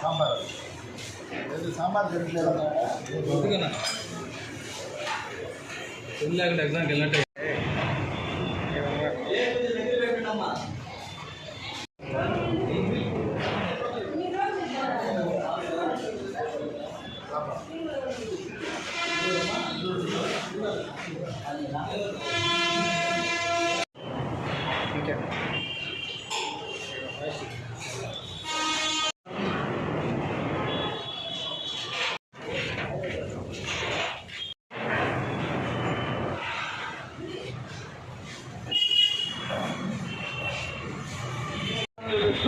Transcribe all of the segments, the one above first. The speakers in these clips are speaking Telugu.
சாம்பார் சாம்பார் எல்லா எக்ஸாம் எல்லா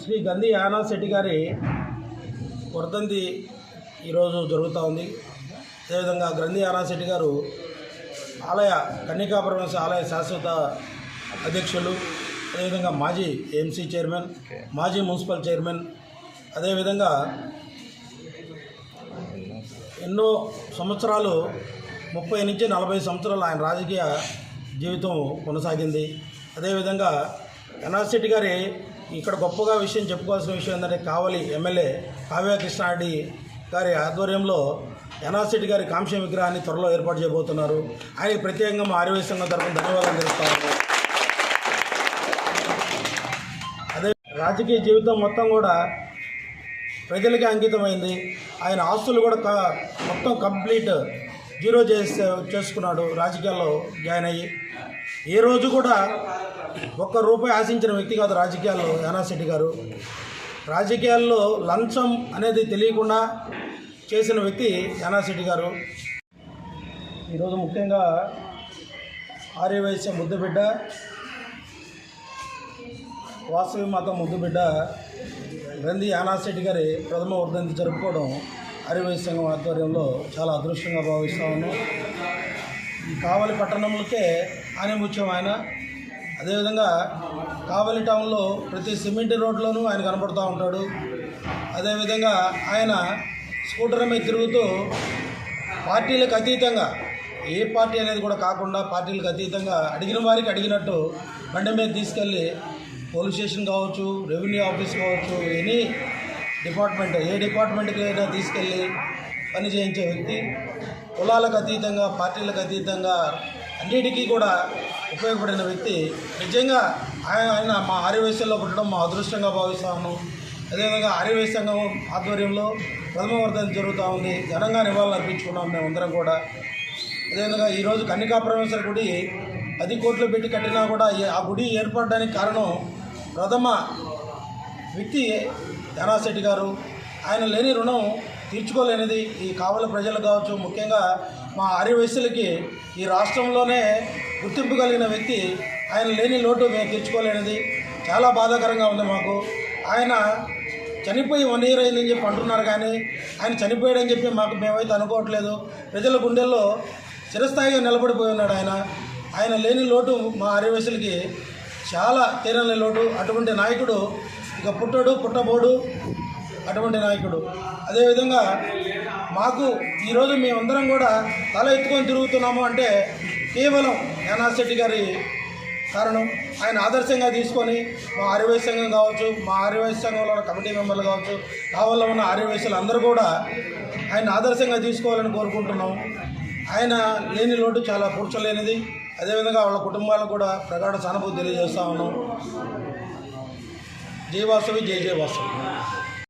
శ్రీ గంధి ఆనంద్ శెట్టి గారి వర్ధంతి ఈరోజు జరుగుతూ ఉంది. అదేవిధంగా గ్రంథి ఆరాశెట్టి గారు ఆలయ కన్నికాపురం ఆలయ శాశ్వత అధ్యక్షులు అదేవిధంగా మాజీ ఎంసీ చైర్మన్ మాజీ మున్సిపల్ చైర్మన్ అదేవిధంగా ఎన్నో సంవత్సరాలు ముప్పై నుంచి నలభై సంవత్సరాలు ఆయన రాజకీయ జీవితం కొనసాగింది. అదేవిధంగా ఎన్ఆర్సిటీ గారి ఇక్కడ గొప్పగా విషయం చెప్పుకోవాల్సిన విషయం ఏంటంటే కావలి ఎమ్మెల్యే కావ్య కృష్ణారెడ్డి గారి ఆధ్వర్యంలో ఎన్ఆర్ గారి కాంస్య విగ్రహాన్ని త్వరలో ఏర్పాటు చేయబోతున్నారు. ఆయన ప్రత్యేకంగా మా ఆర్యవై సంఘం తరఫున ధన్యవాదాలు తెలుపుతాము అదే రాజకీయ జీవితం మొత్తం కూడా ప్రజలకి అంకితమైంది. ఆయన ఆస్తులు కూడా క- మొత్తం కంప్లీట్ జీరో చేసే చేసుకున్నాడు. రాజకీయాల్లో జాయిన్ అయ్యి. ఏ రోజు కూడా ఒక్క రూపాయి ఆశించిన వ్యక్తి కాదు రాజకీయాల్లో యానాశెట్టి గారు. రాజకీయాల్లో లంచం అనేది తెలియకుండా చేసిన వ్యక్తి యానాశెట్టి గారు. ఈరోజు ముఖ్యంగా ఆర్యవైశ్య ముద్దుబిడ్డ వాసవి మాత ముద్దుబిడ్డ గ్రంథి యానాశెట్టి గారి ప్రథమ వర్ధంతి జరుపుకోవడం ఆర్యవైశ్య సంఘం ఆధ్వర్యంలో చాలా అదృష్టంగా భావిస్తా ఉన్నాం. ఈ కావలి పట్టణంలోకే ఆనిముత్యం ఆయన. అదేవిధంగా కావలి టౌన్లో ప్రతి సిమెంట్ రోడ్లోనూ ఆయన కనపడుతూ ఉంటాడు. అదేవిధంగా ఆయన స్కూటర్ మీద తిరుగుతూ పార్టీలకు అతీతంగా ఏ పార్టీ అనేది కూడా కాకుండా పార్టీలకు అతీతంగా అడిగిన వారికి అడిగినట్టు బండి మీద తీసుకెళ్ళి పోలీస్ స్టేషన్ కావచ్చు రెవెన్యూ ఆఫీస్ కావచ్చు ఎనీ డిపార్ట్మెంట్ ఏ డిపార్ట్మెంట్కి అయినా తీసుకెళ్ళి పని చేయించే వ్యక్తి. కులాలకు అతీతంగా పార్టీలకు అతీతంగా అన్నిటికీ కూడా ఉపయోగపడిన వ్యక్తి. నిజంగా ఆయన ఆయన మా ఆర్యవైశ్యంలో పుట్టడం మా అదృష్టంగా భావిస్తాము అదేవిధంగా ఆర్యవైశ్య సంఘం ఆధ్వర్యంలో ప్రథమ వర్ధన జరుగుతూ ఉంది. ఘనంగా నివాళులు అర్పించుకున్నాం అందరం కూడా. అదేవిధంగా ఈరోజు కన్నికాపరమేశ్వర గుడి పది కోట్లు పెట్టి కట్టినా కూడా ఆ గుడి ఏర్పడడానికి కారణం ప్రథమ వ్యక్తి ధనాశెట్టి గారు. ఆయన లేని రుణం తీర్చుకోలేనిది ఈ కావల ప్రజలు కావచ్చు. ముఖ్యంగా మా ఆర్యవయస్సులకి ఈ రాష్ట్రంలోనే గుర్తింపు కలిగిన వ్యక్తి. ఆయన లేని లోటు మేము తీర్చుకోలేనిది. చాలా బాధాకరంగా ఉంది మాకు. ఆయన చనిపోయి వన్ ఇయర్ అయిందని చెప్పి అంటున్నారు కానీ ఆయన చనిపోయాడని చెప్పి మాకు మేమైతే అనుకోవట్లేదు. ప్రజల గుండెల్లో చిరస్థాయిగా నిలబడిపోయి ఉన్నాడు ఆయన. ఆయన లేని లోటు మా ఆర్యవయసులకి చాలా తీరని లోటు. అటువంటి నాయకుడు ఇక పుట్టడు పుట్టబోడు అటువంటి నాయకుడు. అదేవిధంగా మాకు ఈరోజు మేమందరం కూడా తల ఎత్తుకొని తిరుగుతున్నాము అంటే కేవలం ఎన్ఆర్ శెట్టి గారి కారణం ఆయన ఆదర్శంగా తీసుకొని మా ఆర్యవైశ్య సంఘం కావచ్చు మా ఆర్యవైశ్య సంఘంలో ఉన్న కమిటీ మెంబర్లు కావచ్చు కావాలో ఉన్న ఆర్యవైశ్యులు అందరూ కూడా ఆయన ఆదర్శంగా తీసుకోవాలని కోరుకుంటున్నాం. ఆయన లేని లోటు చాలా కూర్చోలేనిది. అదేవిధంగా వాళ్ళ కుటుంబాలకు కూడా ప్రగాఢ సానుభూతి తెలియజేస్తా ఉన్నాం. జై వాసవి జై జై వాసవి